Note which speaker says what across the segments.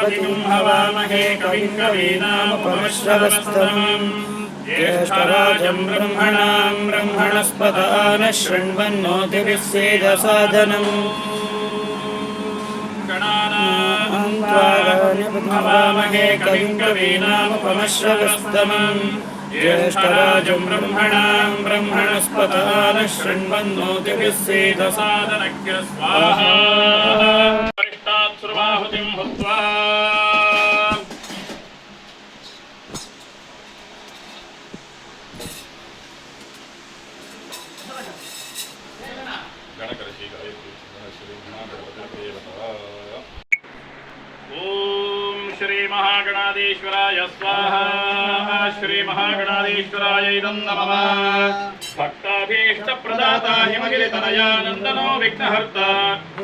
Speaker 1: प्रजापतिं हवामहे कविं कवीनामुपमश्रवस्तमम् ज्येष्ठराजं ब्रह्मणां ब्रह्मणस्पत नः शृण्वन्नोतिभिः सेदसादनम् हवामहे कविं कवीनामुपमश्रवस्तमम् ज्येष्ठराजं ब्रह्मणां ब्रह्मणस्पत नः शृण्वन्नोतिभिः सेदसादनज्ञ स्वाहा परिष्टात् ऋषिम् भूत्वा श्रीमहागणाधीश्वराय स्वाहा श्रीमहागणाधीश्वराय इदं नमः మహాగణాధీశ్వరాయ ఇదం నమః భక్తాభీష్ట ప్రదాత హిమగిరి తనయానందనో విఘ్నహర్త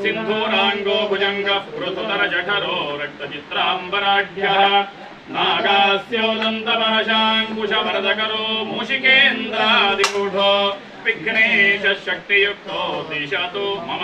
Speaker 1: సింధూరాంగో భుజంగ పృథుతర జఠరో రక్తచిత్రాంబరాఢ్య నాగాస్యోదంతమశాంకుశవరదకరో మూషికేంద్రాదిగూఢో విఘ్నేశ శక్తియుక్తో దిశతు మమ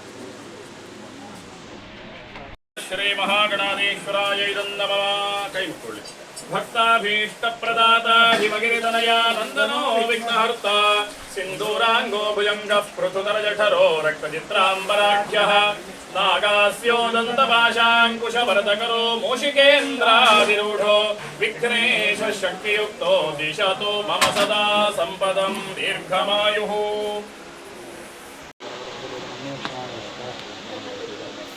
Speaker 1: ಶ್ರೀ ಮಹಾಗಣಾಧೀಶ್ವರಾಯ ಇದನ್ನವ ಕೈಗೊಳ್ಳಿ ಭಕ್ತಾಭೀಷ್ಟಪ್ರದಾತ ಹಿಮಗಿರಿತನಯ ನಂದನೋ ವಿಘ್ನಹರ್ತ. ಸಿಂಧೂರಾಂಗೋ ಭುಜಂಗ ಪೃಥುತರಜಠರೋ ರಕ್ತಚಿತ್ರಾಂಬರಾಖ್ಯಃ. नागास्यो
Speaker 2: दन्तपाशाङ्कुशभरतकरो मूषिकेन्द्राधिरूढो विघ्नेश शक्तियुक्तो दिशतो मम सदा सम्पदं
Speaker 1: दीर्घमायुः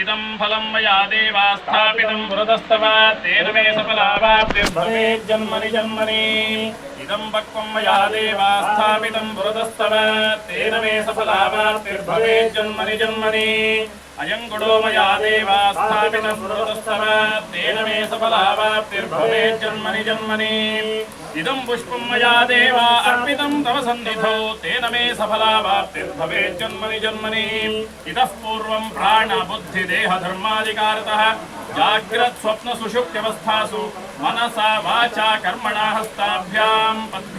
Speaker 1: ఇదం ఫలం మయా దేవా స్థాపితం పురదస్తవ తేన మే సఫలావాప్తిర్భవేత్ జన్మని జన్మని. ఇదం పక్వం మయా దేవా స్థాపితం పురదస్తవ తేన మే సఫలావాప్తిర్భవేత్ జన్మని జన్మని. अयं गुणो मया तेन मे जन्मनि इदं पुष्पं मया देवा अर्पितं तव सन्निधौ, तेन मे सफलावाप्तिर्भवेज्जन्मनि जन्मनि इतः पूर्वं जाग्रत्स्वप्नसुषुप्त्यवस्थासु मनसा वाचा कर्मणा हस्ताभ्यां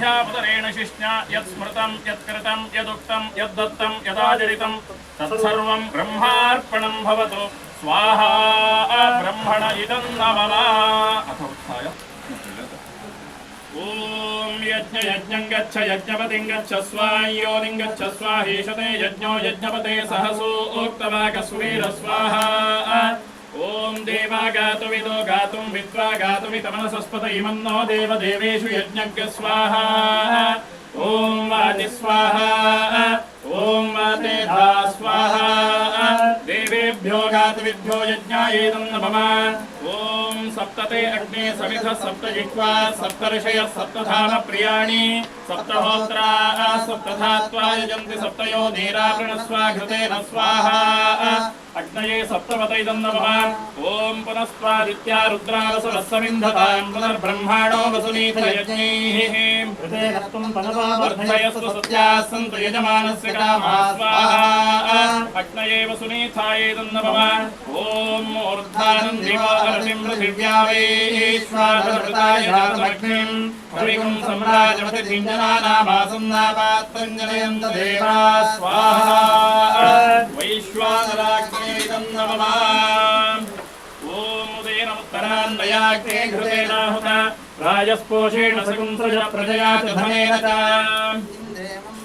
Speaker 1: अध्यापतरेण शिष्या यत् स्मृतं यत्कृतं यदुक्तं, यद्दत्तं, यदाचरितं, तत्सर्वं भवतु। स्वाहा, ब्रह्मण इदं नमला अथ उत्थाय। ॐ यज्ञयज्ञं गच्छ, यज्ञपतिं गच्छ स्वायोनिं गच्छ, स्वाहीशते यज्ञो यज्ञपते सहसो उक्तवाकस्वीर स्वाहा। యజ్ఞపతిం గచ్చ స్వాయోనిం గచ్చ స్వాహీషతే యజ్ఞో యజ్ఞపతే సహసోక్తవాకస్వీర స్వాహ ఓం దేవా గాతుమిదో గాతుం విద్వా గాతుమితమనసస్పత ఇమన్నో దేవదేవేషు యజ్ఞజ్ఞ స్వాహ. ఓం వాతి స్వాహ. सप्तते अग्ने समिध सप्त जिह्वा सप्त ऋषयः सप्तधाम प्रियाणि सप्तहोत्राः सप्तधात्वा यजन्ति सप्तयो धीरावृणस्व घृतेन स्वाहा अग्नये सप्तपत इदं नमः ॐ पुनस्त्वादित्या रुद्रावसुरस्समिन्धतां पुनर्ब्रह्माणो वसुनीतयज्ञैः वर्धयस्तु सत्याः सन्तु यजमानस्य कामाः स्वाहा अग्नये वसुनीथायेदं नमः ॐ ఊర్ధ్వానం దివాహర్షిం పృథివ్యా వైశ్వాహృతాయ జాతమగ్నిం కవిగుం సమ్రాజమతి సింజనానామాసన్నాపాత్తంజనయంత దేవా స్వాహా వైశ్వానరాగ్నేదం నమః ఓం ఉదయనముత్తరాన్వయాగ్నే ఘృతేనాహుత రాజస్పోషేణ సకుంసజ ప్రజయా చ ధనేన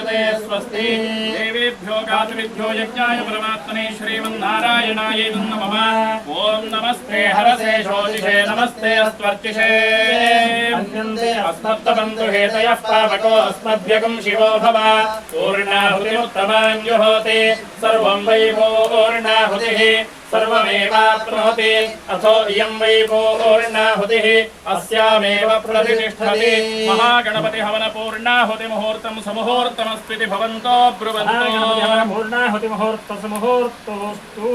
Speaker 1: रयन्नशते स्वस्ति। देवेभ्यो गातुभ्यो यज्ञाय परमात्मने श्रीमन्नारायणाय नमः। ॐ नमस्ते हरसे शोचिषे नमस्ते अस्त्वर्चिषे
Speaker 2: अन्यन्ते
Speaker 1: अस्मत्तबन्धु हेतयः पावको अस्मभ्यगं शिवो भव। पूर्णाहुतिमुत्तमां जुहोति सर्वं वै पूर्णाहुतिः। सर्वमेवाप्नोति अथो इयं वै पूर्णाहुतिः अस्यामेव प्रतिष्ठति महागणपति हवन पूर्णाहुति मुहूर्तं समुहूर्तमस्ति भवन्तो ब्रुवन्तु
Speaker 2: पूर्णाहुति मुहूर्त मुहूर्तोस्तु